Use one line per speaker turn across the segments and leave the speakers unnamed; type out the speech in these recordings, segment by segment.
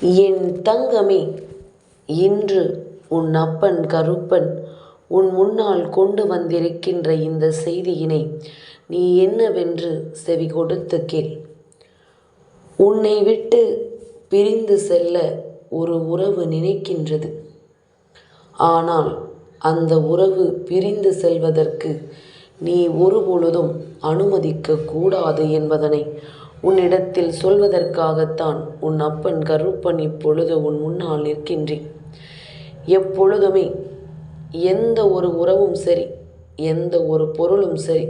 என் தங்கமே இன்று உன் அப்பன் கருப்பன் உன் முன்னால் கொண்டு வந்திருக்கின்ற இந்த செய்தியினை நீ என்னவென்று செவி கொடுத்து கேள். உன்னை விட்டு பிரிந்து செல்ல ஒரு உறவு நினைக்கின்றது. ஆனால் அந்த உறவு பிரிந்து செல்வதற்கு நீ ஒருபொழுதும் அனுமதிக்க கூடாது என்பதனை உன்னிடத்தில் சொல்வதற்காகத்தான் உன் அப்பன் கருப்பன் இப்பொழுது உன் முன்னால் நிற்கின்றேன். எப்பொழுதுமே எந்த ஒரு உறவும் சரி எந்த ஒரு பொருளும் சரி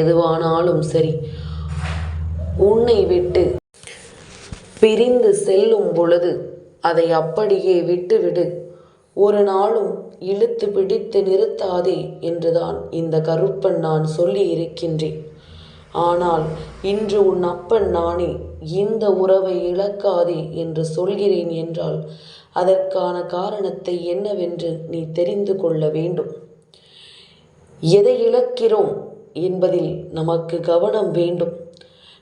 எதுவானாலும் சரி உன்னை விட்டு பிரிந்து செல்லும் பொழுது அதை அப்படியே விட்டுவிடு. ஒரு நாளும் இழுத்து பிடித்து நிறுத்தாதே என்றுதான் இந்த கருப்பன் நான் சொல்லி இருக்கின்றேன் ஆனால் இன்று உன் அப்பன் நானே இந்த உறவை இழக்காதே என்று சொல்கிறேன் என்றால் அதற்கான காரணத்தை என்னவென்று நீ தெரிந்து கொள்ள வேண்டும். எதை இழக்கிறோம் என்பதில் நமக்கு கவனம் வேண்டும்.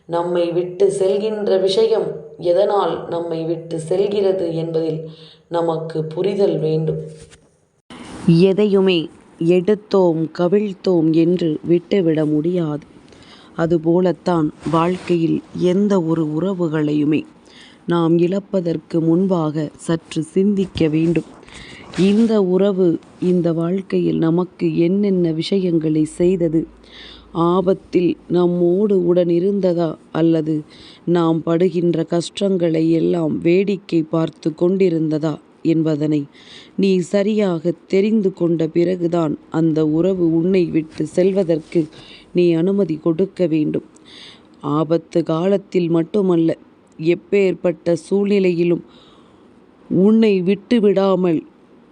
நம்மை விட்டு செல்கின்ற விஷயம் எதனால் நம்மை விட்டு செல்கிறது என்பதில் நமக்கு புரிதல் வேண்டும். எதையுமே எடுத்தோம் கவிழ்த்தோம் என்று விட்டுவிட முடியாது. அதுபோலத்தான் வாழ்க்கையில் எந்த ஒரு உறவுகளையுமே நாம் இழப்பதற்கு முன்பாக சற்று சிந்திக்க வேண்டும். இந்த உறவு இந்த வாழ்க்கையில் நமக்கு என்னென்ன விஷயங்களை செய்தது? ஆபத்தில் நம்மோடு உடனிருந்ததா அல்லது நாம் படுகின்ற கஷ்டங்களை எல்லாம் வேடிக்கை பார்த்து கொண்டிருந்ததா என்பதனை நீ சரியாக தெரிந்து கொண்ட பிறகுதான் அந்த உறவு உன்னை விட்டு செல்வதற்கு நீ அனுமதி கொடுக்க வேண்டும். ஆபத்து காலத்தில் மட்டுமல்ல எப்பேற்பட்ட சூழ்நிலையிலும் உன்னை விட்டுவிடாமல்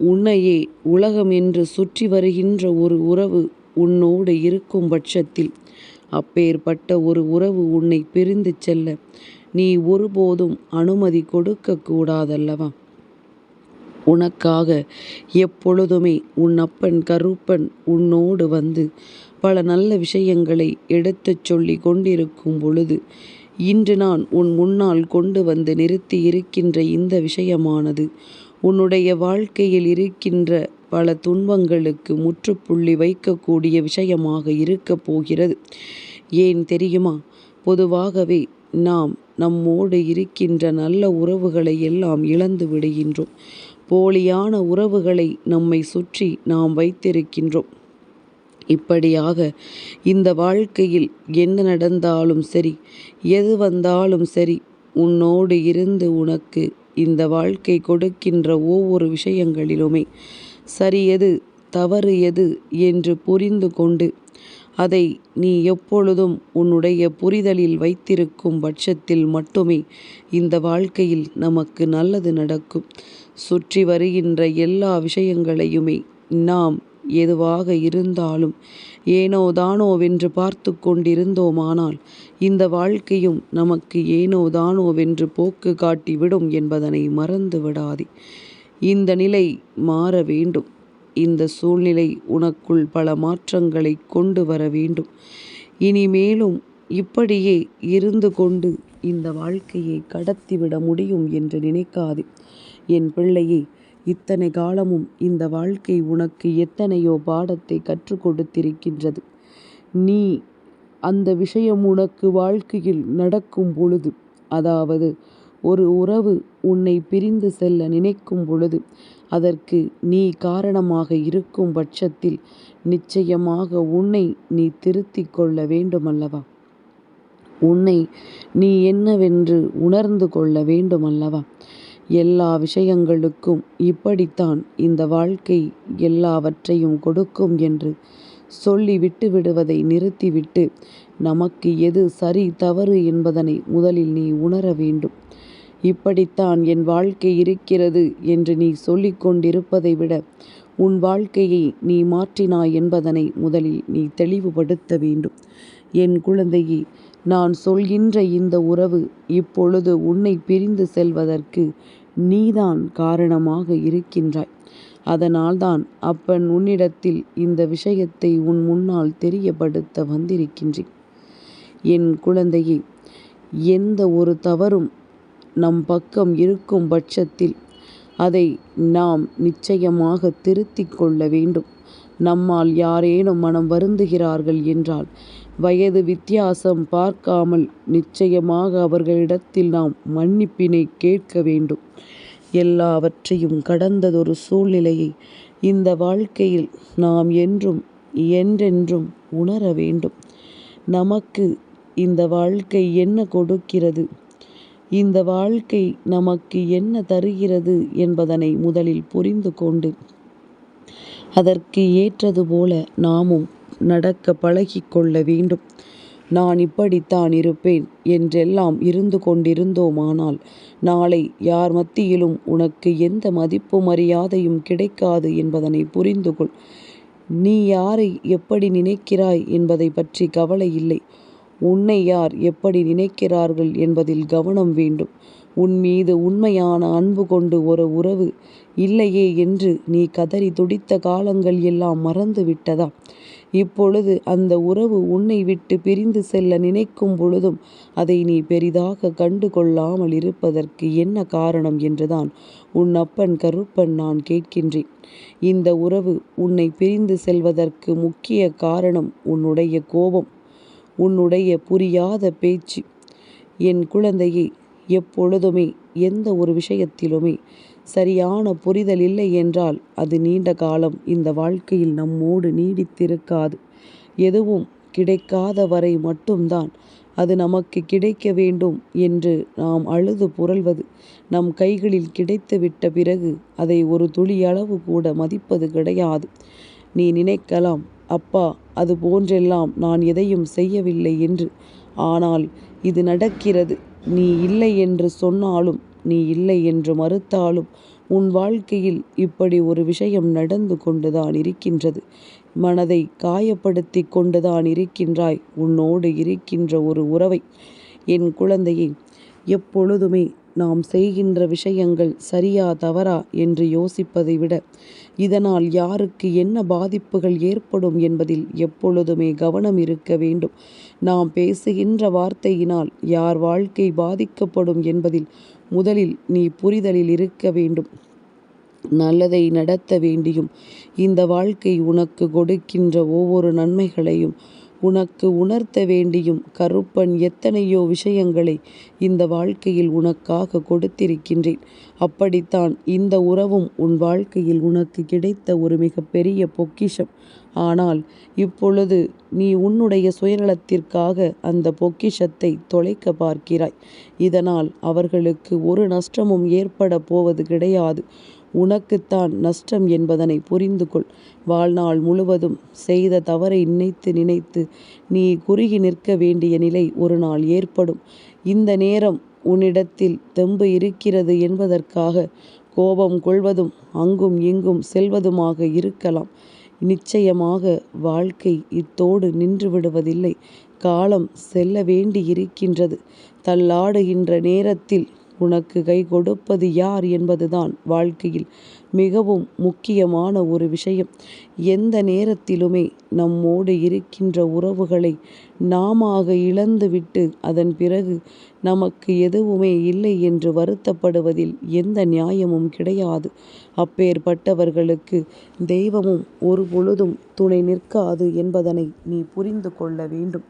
உன்னையே உலகம் என்று சுற்றி வருகின்ற ஒரு உறவு உன்னோடு இருக்கும் பட்சத்தில் அப்பேற்பட்ட ஒரு உறவு உன்னை பிரிந்து செல்ல நீ ஒருபோதும் அனுமதி கொடுக்க கூடாதல்லவா? உனக்காக எப்பொழுதுமே உன் அப்பன் கருப்பன் உன்னோடு வந்து பல நல்ல விஷயங்களை எடுத்துச் சொல்லி கொண்டிருக்கும் பொழுது இன்று நான் உன் முன்னால் கொண்டு வந்து நிறுத்தி இருக்கின்ற இந்த விஷயமானது உன்னுடைய வாழ்க்கையில் இருக்கின்ற பல துன்பங்களுக்கு முற்றுப்புள்ளி வைக்கக்கூடிய விஷயமாக இருக்கப் போகிறது. ஏன் தெரியுமா? பொதுவாகவே நாம் நம்மோடு இருக்கின்ற நல்ல உறவுகளை எல்லாம் இழந்து விடுகின்றோம். போலியான உறவுகளை நம்மை சுற்றி நாம் வைத்திருக்கின்றோம். இப்படியாக இந்த வாழ்க்கையில் என்ன நடந்தாலும் சரி எது வந்தாலும் சரி உன்னோடு இருந்து உனக்கு இந்த வாழ்க்கை கொடுக்கின்ற ஒவ்வொரு விஷயங்களிலுமே சரி எது தவறு எது என்று புரிந்து கொண்டு அதை நீ எப்பொழுதும் உன்னுடைய புரிதலில் வைத்திருக்கும் பட்சத்தில் மட்டுமே இந்த வாழ்க்கையில் நமக்கு நல்லது நடக்கும். சுற்றி வருகின்ற எல்லா விஷயங்களையுமே நாம் எதுவாக இருந்தாலும் ஏனோ தானோவென்று பார்த்து கொண்டிருந்தோமானால் இந்த வாழ்க்கையும் நமக்கு ஏனோ தானோவென்று போக்கு காட்டிவிடும் என்பதனை மறந்து விடாதே. இந்த நிலை மாற வேண்டும். இந்த சூழ்நிலை உனக்குள் பல மாற்றங்களை கொண்டு வர வேண்டும். இனிமேலும் இப்படியே இருந்து கொண்டு இந்த வாழ்க்கையை கடத்திவிட முடியும் என்று நினைக்காதே. என் பிள்ளையே இத்தனை காலமும் இந்த வாழ்க்கை உனக்கு எத்தனையோ பாடத்தை கற்றுக் கொடுத்திருக்கின்றது. நீ அந்த விஷயம் உனக்கு வாழ்க்கையில் நடக்கும் பொழுது அதாவது ஒரு உறவு உன்னை பிரிந்து செல்ல நினைக்கும் பொழுது அதற்கு நீ காரணமாக இருக்கும் பட்சத்தில் நிச்சயமாக உன்னை நீ திருத்திக் கொள்ள வேண்டுமல்லவா? உன்னை நீ என்னவென்று உணர்ந்து கொள்ள வேண்டுமல்லவா? எல்லா விஷயங்களுக்கும் இப்படித்தான் இந்த வாழ்க்கை எல்லாவற்றையும் கொடுக்கும் என்று சொல்லி விட்டுவிடுவதை நிறுத்திவிட்டு நமக்கு எது சரி தவறு என்பதனை முதலில் நீ உணர வேண்டும். இப்படித்தான் என் வாழ்க்கை இருக்கிறது என்று நீ சொல்லிக் கொண்டிருப்பதை விட உன் வாழ்க்கையை நீ மாற்றினாய் என்பதனை முதலில் நீ தெளிவுபடுத்த வேண்டும். என் குழந்தையே நான் சொல்கின்ற இந்த உறவு இப்பொழுது உன்னை பிரிந்து செல்வதற்கு நீதான் காரணமாக இருக்கின்றாய். அதனால்தான் அப்பன் உன்னிடத்தில் இந்த விஷயத்தை உன் முன்னால் தெரியப்படுத்த வந்திருக்கின்றேன். என் குழந்தையே எந்த ஒரு தவறும் நம் பக்கம் இருக்கும் பட்சத்தில் அதை நாம் நிச்சயமாக திருத்திக் கொள்ள வேண்டும் நம்மால் யாரேனும் மனம் வருந்துகிறார்கள் என்றால் வயது வித்தியாசம் பார்க்காமல் நிச்சயமாக அவர்களிடத்தில் நாம் மன்னிப்பினை கேட்க வேண்டும். எல்லாவற்றையும் கடந்ததொரு சூழ்நிலையை இந்த வாழ்க்கையில் நாம் என்றும் என்றென்றும் உணர வேண்டும். நமக்கு இந்த வாழ்க்கை என்ன கொடுக்கிறது? இந்த வாழ்க்கை நமக்கு என்ன தருகிறது என்பதனை முதலில் புரிந்து கொண்டு அதற்கு ஏற்றது போல நாமும் நடக்க பழகிக்கொள்ள வேண்டும். நான் இப்படித்தான் இருப்பேன் என்றெல்லாம் இருந்து கொண்டிருந்தோமானால் நாளை யார் மத்தியிலும் உனக்கு எந்த மதிப்பு மரியாதையும் கிடைக்காது என்பதனை புரிந்து கொள் நீ யாரை எப்படி நினைக்கிறாய் என்பதை பற்றி கவலை இல்லை. உன்னை யார் எப்படி நினைக்கிறார்கள் என்பதில் கவனம் வேண்டும். உன் மீது உண்மையான அன்பு கொண்டு ஒரு உறவு இல்லையே என்று நீ கதறி துடித்த காலங்கள் எல்லாம் மறந்து விட்டதா இப்பொழுது அந்த உறவு உன்னை விட்டு பிரிந்து செல்ல நினைக்கும் பொழுதும் அதை நீ பெரிதாக கண்டு கொள்ளாமல் இருப்பதற்கு என்ன காரணம் என்றுதான் உன் அப்பன் கருப்பன் நான் கேட்கின்றேன். இந்த உறவு உன்னை பிரிந்து செல்வதற்கு முக்கிய காரணம் உன்னுடைய கோபம் உன்னுடைய புரியாத பேச்சு. என் குழந்தையை எப்பொழுதுமே எந்த ஒரு விஷயத்திலுமே சரியான புரிதல் இல்லை என்றால் அது நீண்ட காலம் இந்த வாழ்க்கையில் நம்மோடு நீடித்திருக்காது. எதுவும் கிடைக்காத வரை மட்டும்தான் அது நமக்கு கிடைக்க வேண்டும் என்று நாம் அழுது புரள்வது. நம் கைகளில் கிடைத்துவிட்ட பிறகு அதை ஒரு துளி அளவு கூட மதிப்பது கிடையாது. நீ நினைக்கலாம் அப்பா அது போன்றெல்லாம் நான் எதையும் செய்யவில்லை என்று. ஆனால் இது நடக்கிறது. நீ இல்லை என்று சொன்னாலும் நீ இல்லை என்று மறுத்தாலும் உன் வாழ்க்கையில் இப்படி ஒரு விஷயம் நடந்து கொண்டுதான் இருக்கின்றது. மனதை காயப்படுத்தி கொண்டுதான் இருக்கின்றாய். உன்னோடு இருக்கின்ற ஒரு உறவை என் குழந்தையை எப்பொழுதுமே நாம் செய்கின்ற விஷயங்கள் சரியா தவறா என்று யோசிப்பதை விட இதனால் யாருக்கு என்ன பாதிப்புகள் ஏற்படும் என்பதில் எப்பொழுதுமே கவனம் இருக்க வேண்டும். நாம் பேசுகின்ற வார்த்தையினால் யார் வாழ்க்கை பாதிக்கப்படும் என்பதில் முதலில் நீ புரிதலில் இருக்க வேண்டும். நல்லதை நடத்த வேண்டியும் இந்த வாழ்க்கை உனக்கு கொடுக்கின்ற ஒவ்வொரு நன்மைகளையும் உனக்கு உணர்த்த வேண்டியும் கருப்பன் எத்தனையோ விஷயங்களை இந்த வாழ்க்கையில் உனக்காக கொடுத்திருக்கின்றேன். அப்படித்தான் இந்த உறவும் உன் வாழ்க்கையில் உனக்கு கிடைத்த ஒரு மிகப்பெரிய பொக்கிஷம். ஆனால் இப்பொழுது நீ உன்னுடைய சுயநலத்திற்காக அந்த பொக்கிஷத்தை தொலைக்க பார்க்கிறாய். இதனால் அவர்களுக்கு ஒரு நஷ்டமும் ஏற்பட போவது கிடையாது. உனக்குத்தான் நஷ்டம் என்பதனை புரிந்து கொள் வாழ்நாள் முழுவதும் செய்த தவறை நினைத்து நினைத்து நீ குறுகி நிற்க வேண்டிய நிலை ஒரு நாள் ஏற்படும். இந்த நேரம் உன்னிடத்தில் தெம்பு இருக்கிறது என்பதற்காக கோபம் கொள்வதும் அங்கும் இங்கும் செல்வதுமாக இருக்கலாம். நிச்சயமாக வாழ்க்கை இத்தோடு நின்று விடுவதில்லை. காலம் செல்ல வேண்டி இருக்கின்றது தள்ளாடுகின்ற நேரத்தில் உனக்கு கை கொடுப்பது யார் என்பதுதான் வாழ்க்கையில் மிகவும் முக்கியமான ஒரு விஷயம். எந்த நேரத்திலுமே நம்மோடு இருக்கின்ற உறவுகளை நாமாக இழந்துவிட்டு அதன் பிறகு நமக்கு எதுவுமே இல்லை என்று வருத்தப்படுவதில் எந்த நியாயமும் கிடையாது. அப்பேற்பட்டவர்களுக்கு தெய்வமும் ஒரு பொழுதும் துணை நிற்காது என்பதனை நீ புரிந்து கொள்ள வேண்டும்.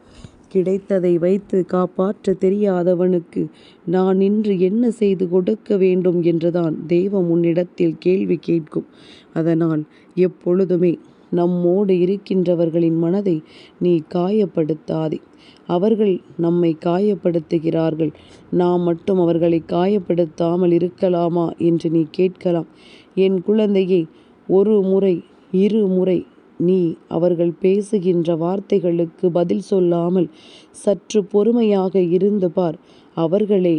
கிடைத்ததை வைத்து காப்பாற்ற தெரியாதவனுக்கு நான் இன்று என்ன செய்து கொடுக்க வேண்டும் என்றுதான் தெய்வம் உன்னிடத்தில் கேள்வி கேட்கும். அதனால் எப்பொழுதுமே நம்மோடு இருக்கின்றவர்களின் மனதை நீ காயப்படுத்தாதே. அவர்கள் நம்மை காயப்படுத்துகிறார்கள். நாம் மட்டும் அவர்களை காயப்படுத்தாமல் இருக்கலாமா என்று நீ கேட்கலாம். என் குழந்தையை ஒரு முறை இரு முறை நீ அவர்கள் பேசுகின்ற வார்த்தைகளுக்கு பதில் சொல்லாமல் சற்று பொறுமையாக இருந்து பார். அவர்களே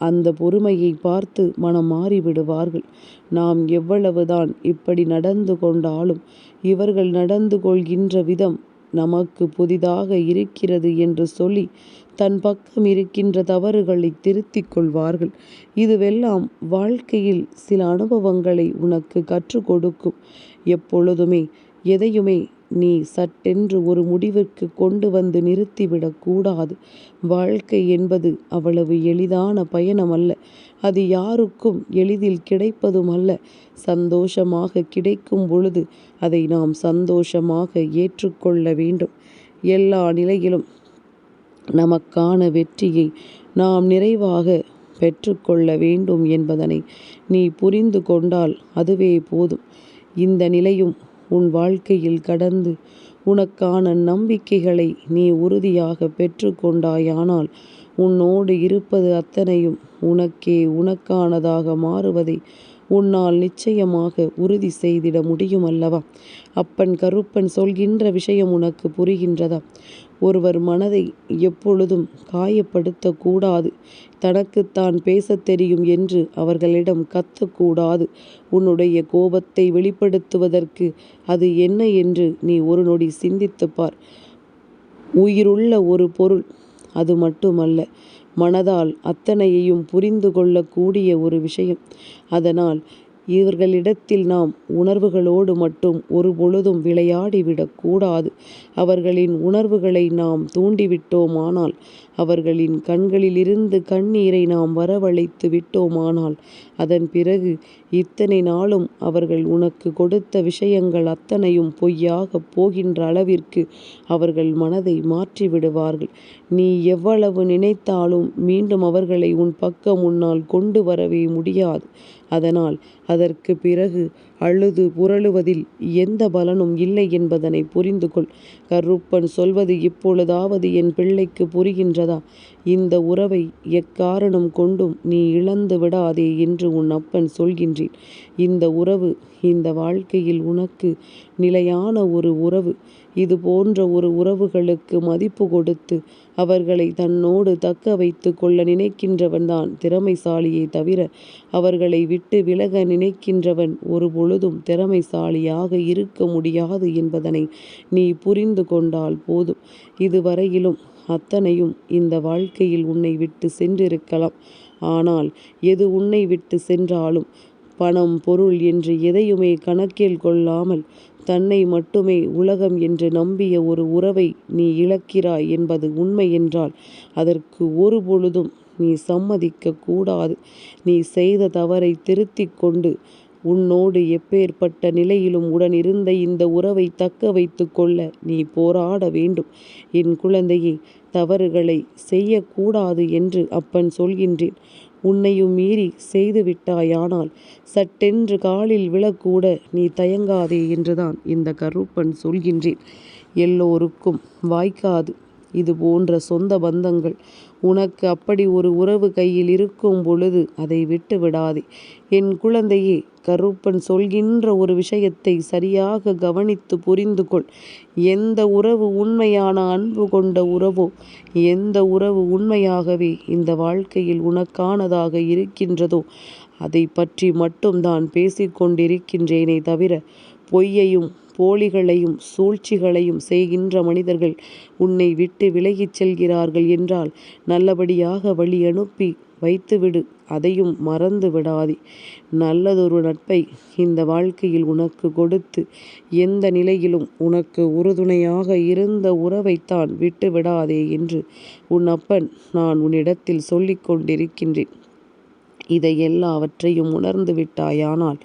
அந்த பொறுமையை பார்த்து மனம் மாறிவிடுவார்கள். நாம் எவ்வளவுதான் இப்படி நடந்து கொண்டாலும் இவர்கள் நடந்து கொள்கின்ற விதம் நமக்கு புதிதாக இருக்கிறது என்று சொல்லி தன் பக்கம் இருக்கின்ற தவறுகளை திருத்திக் கொள்வார்கள். இதுவெல்லாம் வாழ்க்கையில் சில அனுபவங்களை உனக்கு கற்றுக் கொடுக்கும். எப்பொழுதுமே எதையுமே நீ சட்டென்று ஒரு முடிவிற்கு கொண்டு வந்து நிறுத்திவிடக் கூடாது. வாழ்க்கை என்பது அவ்வளவு எளிதான பயணமல்ல. அது யாருக்கும் எளிதில் கிடைப்பதுமல்ல. சந்தோஷமாக கிடைக்கும் பொழுது அதை நாம் சந்தோஷமாக ஏற்றுக்கொள்ள வேண்டும். எல்லா நிலையிலும் நமக்கான வெற்றியை நாம் நிறைவாக பெற்றுக்கொள்ள வேண்டும் என்பதனை நீ புரிந்து கொண்டால் அதுவே போதும். இந்த நிலையும் உன் வாழ்க்கையில் கடந்து உனக்கான நம்பிக்கைகளை நீ உறுதியாக பெற்றுக்கொண்டாயானால் உன்னோடு இருப்பது அத்தனையும் உனக்கே உனக்கானதாக மாறுவதை உன்னால் நிச்சயமாக உறுதி செய்திட முடியும் அல்லவா? அப்பன் கருப்பன் சொல்கின்ற விஷயம் உனக்கு புரிகின்றதா? ஒருவர் மனதை எப்பொழுதும் காயப்படுத்தக்கூடாது தனக்குத்தான் பேசத் தெரியும் என்று அவர்களிடம் கத்தக்கூடாது. உன்னுடைய கோபத்தை வெளிப்படுத்துவதற்கு அது என்ன என்று நீ ஒரு நொடி சிந்தித்துப் பார். உயிருள்ள ஒரு பொருள். அது மட்டுமல்ல மனதால் அத்தனையையும் புரிந்து கொள்ளக்கூடிய ஒரு விஷயம். அதனால் இவர்களிடத்தில் நாம் உணர்வுகளோடு மட்டும் ஒருபொழுதும் விளையாடிவிடக் கூடாது. அவர்களின் உணர்வுகளை நாம் தூண்டிவிட்டோமானால் அவர்களின் கண்களிலிருந்து கண்ணீரை நாம் வரவழைத்து விட்டோமானால் அதன் பிறகு இத்தனை நாளும் அவர்கள் உனக்கு கொடுத்த விஷயங்கள் அத்தனையும் பொய்யாகப் போகின்ற அளவிற்கு அவர்கள் மனதை மாற்றிவிடுவார்கள். நீ எவ்வளவு நினைத்தாலும் மீண்டும் அவர்களை உன் பக்கம் உன்னால் கொண்டு வரவே முடியாது. அதனால் அதற்கு பிறகு அழுது புரளுவதில் எந்த பலனும் இல்லை என்பதனை புரிந்து கொள். கருப்பன் சொல்வது இப்பொழுதாவது என் பிள்ளைக்கு புரிகின்றதா? இந்த உறவை எக்காரணம் கொண்டும் நீ இழந்து விடாதே என்று உன் அப்பன் சொல்கின்றேன். இந்த உறவு இந்த வாழ்க்கையில் உனக்கு நிலையான ஒரு உறவு. இது போன்ற ஒரு உறவுகளுக்கு மதிப்பு கொடுத்து அவர்களை தன்னோடு தக்க வைத்துக் கொள்ள நினைக்கின்றவன்தான் திறமைசாலியே தவிர அவர்களை விட்டு விலக நினைக்கின்றவன் ஒருபொழுதும் திறமைசாலியாக இருக்க முடியாது என்பதனை நீ புரிந்து கொண்டால் போதும். இதுவரையிலும் அத்தனையும் இந்த வாழ்க்கையில் உன்னை விட்டு சென்றிருக்கலாம். ஆனால் எது உன்னை விட்டு சென்றாலும் பணம் பொருள் என்று எதையுமே கணக்கில் கொள்ளாமல் தன்னை மட்டுமே உலகம் என்று நம்பிய ஒரு உறவை நீ இழக்கிறாய் என்பது உண்மை என்றால் அதற்கு ஒரு பொழுதும் நீ சம்மதிக்க கூடாது. நீ செய்த தவறை திருத்திக் கொண்டு உன்னோடு எப்பேற்பட்ட நிலையிலும் உடன் இருந்த இந்த உறவை தக்க வைத்து கொள்ள நீ போராட வேண்டும். என் குழந்தையே தவறுகளை செய்யக்கூடாது என்று அப்பன் சொல்கின்றேன். உன்னையும் மீறி செய்துவிட்டாயானால் சட்டென்று காலில் விழக்கூட நீ தயங்காதே என்றுதான் இந்த கருப்பன் சொல்கின்றேன். எல்லோருக்கும் வாய்க்காது இது போன்ற சொந்த பந்தங்கள். உனக்கு அப்படி ஒரு உறவு கையில் இருக்கும் பொழுது அதை விட்டு விடாதே. என் குழந்தையே கருப்பன் சொல்கின்ற ஒரு விஷயத்தை சரியாக கவனித்து புரிந்து கொள். எந்த உறவு உண்மையான அன்பு கொண்ட உறவோ எந்த உறவு உண்மையாகவே இந்த வாழ்க்கையில் உனக்கானதாக இருக்கின்றதோ அதை பற்றி மட்டும்தான் தான் பேசிக்கொண்டிருக்கின்றேனே தவிர பொய்யையும் போலிகளையும் சூழ்ச்சிகளையும் செய்கின்ற மனிதர்கள் உன்னை விட்டு விலகிச் செல்கிறார்கள் என்றால் நல்லபடியாக வழி அனுப்பி வைத்துவிடு. அதையும் மறந்து விடாதே. நல்லதொரு நட்பை இந்த வாழ்க்கையில் உனக்கு கொடுத்து எந்த நிலையிலும் உனக்கு உறுதுணையாக இருந்த உறவைத்தான் விட்டு விடாதே என்று உன் அப்பன் நான் உன்னிடத்தில் சொல்லிக் கொண்டிருக்கின்றேன். இதை எல்லாவற்றையும் உணர்ந்து விட்டாயானால்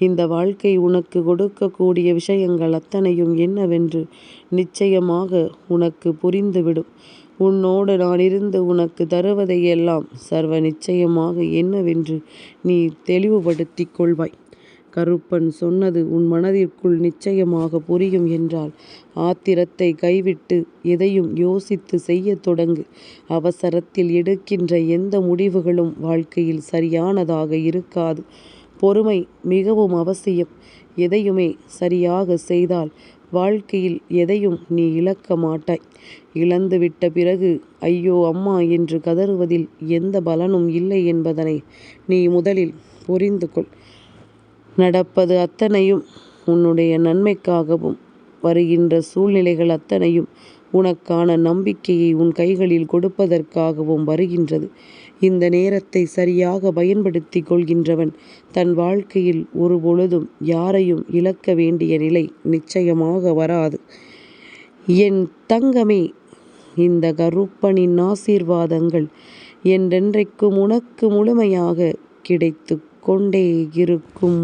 இந்த வாழ்க்கை உனக்கு கொடுக்கக்கூடிய விஷயங்கள் அத்தனையும் என்னவென்று நிச்சயமாக உனக்கு புரிந்துவிடும். உன்னோடு நான் இருந்து உனக்கு தருவதையெல்லாம் சர்வ நிச்சயமாக என்னவென்று நீ தெளிவுபடுத்தி கொள்வாய். கருப்பன் சொன்னது உன் மனதிற்குள் நிச்சயமாக புரியும் என்றால் ஆத்திரத்தை கைவிட்டு எதையும் யோசித்து செய்யத் தொடங்கு. அவசரத்தில் எடுக்கின்ற எந்த முடிவுகளும் வாழ்க்கையில் சரியானதாக இருக்காது. பொறுமை மிகவும் அவசியம். எதையுமே சரியாக செய்தால் வாழ்க்கையில் எதையும் நீ இழக்க மாட்டாய். இழந்துவிட்ட பிறகு ஐயோ அம்மா என்று கதறுவதில் எந்த பலனும் இல்லை என்பதனை நீ முதலில் புரிந்து கொள். நடப்பது அத்தனையும் உன்னுடைய நன்மைக்காகவும் வருகின்ற சூழ்நிலைகள் அத்தனையும் உனக்கான நம்பிக்கையை உன் கைகளில் கொடுப்பதற்காகவும் வருகின்றது. இந்த நேரத்தை சரியாக பயன்படுத்திக் கொள்கின்றவன் தன் வாழ்க்கையில் ஒரு பொழுதும் யாரையும் இழக்க வேண்டிய நிலை நிச்சயமாக வராது. என் தங்கமே இந்த கருப்பனின் ஆசீர்வாதங்கள் என்றென்றைக்கும் உனக்கு முழுமையாக கிடைத்து கொண்டே இருக்கும்.